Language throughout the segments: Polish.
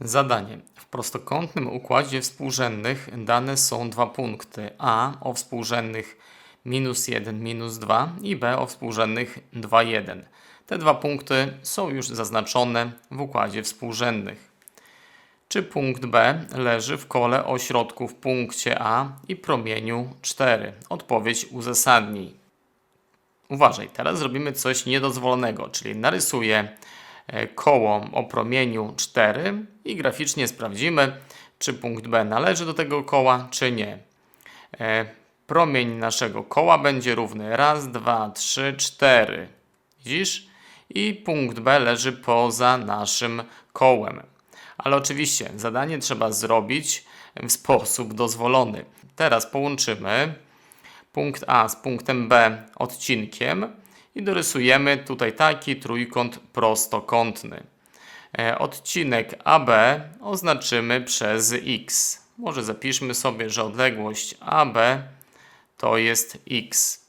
Zadanie. W prostokątnym układzie współrzędnych dane są dwa punkty. A o współrzędnych minus 1, minus 2 i B o współrzędnych 2, 1. Te dwa punkty są już zaznaczone w układzie współrzędnych. Czy punkt B leży w kole o środku w punkcie A i promieniu 4? Odpowiedź uzasadnij. Uważaj, teraz zrobimy coś niedozwolonego, czyli narysuję koło o promieniu 4 i graficznie sprawdzimy, czy punkt B należy do tego koła, czy nie. E, Promień naszego koła będzie równy raz, dwa, trzy, cztery. Widzisz? I punkt B leży poza naszym kołem. Ale oczywiście zadanie trzeba zrobić w sposób dozwolony. Teraz połączymy punkt A z punktem B odcinkiem i dorysujemy tutaj taki trójkąt prostokątny. E, Odcinek AB oznaczymy przez x. Może zapiszmy sobie, że odległość AB to jest x.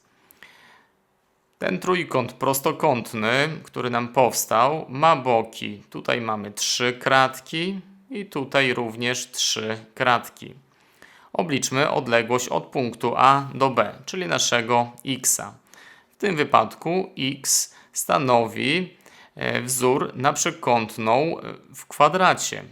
Ten trójkąt prostokątny, który nam powstał, ma boki. Tutaj mamy trzy kratki i tutaj również trzy kratki. Obliczmy odległość od punktu A do B, czyli naszego x. W tym wypadku x stanowi e, wzór na przekątną e, w kwadracie,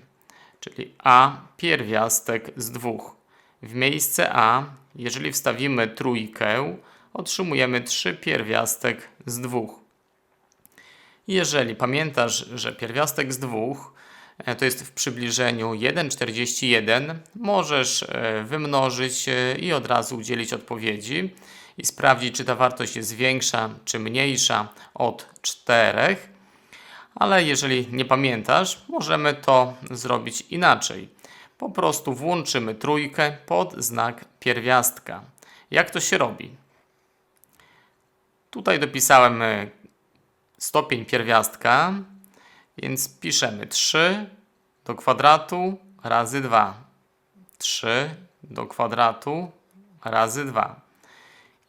czyli a pierwiastek z dwóch. W miejsce a, jeżeli wstawimy trójkę, otrzymujemy 3 pierwiastek z dwóch. Jeżeli pamiętasz, że pierwiastek z dwóch e, to jest w przybliżeniu 1,41, możesz wymnożyć i od razu udzielić odpowiedzi i sprawdzić, czy ta wartość jest większa czy mniejsza od 4. Ale jeżeli nie pamiętasz, możemy to zrobić inaczej. Po prostu włączymy trójkę pod znak pierwiastka. Jak to się robi? Tutaj dopisałem e, stopień pierwiastka, więc piszemy 3 do kwadratu razy 2. 3 do kwadratu razy 2.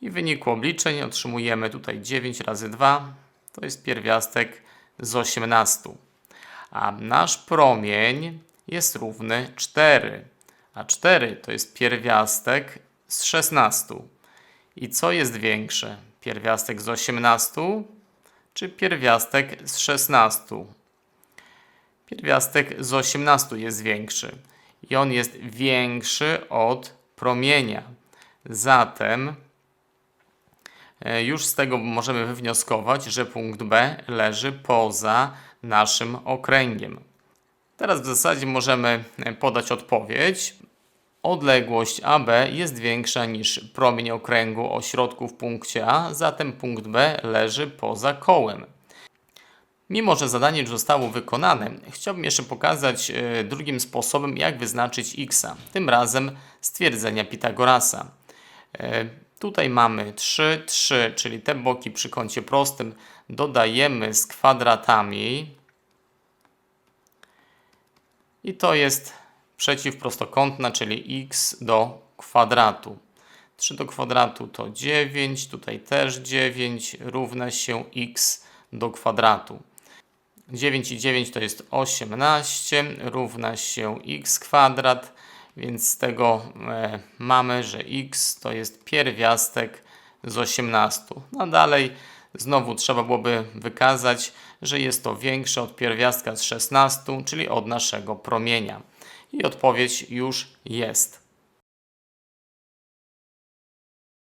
I w wyniku obliczeń otrzymujemy tutaj 9 razy 2, to jest pierwiastek z 18. A nasz promień jest równy 4, a 4 to jest pierwiastek z 16. I co jest większe? Pierwiastek z 18 czy pierwiastek z 16? Pierwiastek z 18 jest większy i on jest większy od promienia. Zatem już z tego możemy wywnioskować, że punkt B leży poza naszym okręgiem. Teraz w zasadzie możemy e, podać odpowiedź. Odległość AB jest większa niż promień okręgu o środku w punkcie A, zatem punkt B leży poza kołem. Mimo, że zadanie już zostało wykonane, chciałbym jeszcze pokazać e, drugim sposobem, jak wyznaczyć x, tym razem stwierdzenia Pitagorasa. Tutaj mamy 3, 3, czyli te boki przy kącie prostym dodajemy z kwadratami i to jest przeciwprostokątna, czyli x do kwadratu. 3 do kwadratu to 9, tutaj też 9, równa się x do kwadratu. 9 i 9 to jest 18, równa się x kwadrat, więc z tego e, mamy, że x to jest pierwiastek z 18. No dalej znowu trzeba byłoby wykazać, że jest to większe od pierwiastka z 16, czyli od naszego promienia. I odpowiedź już jest.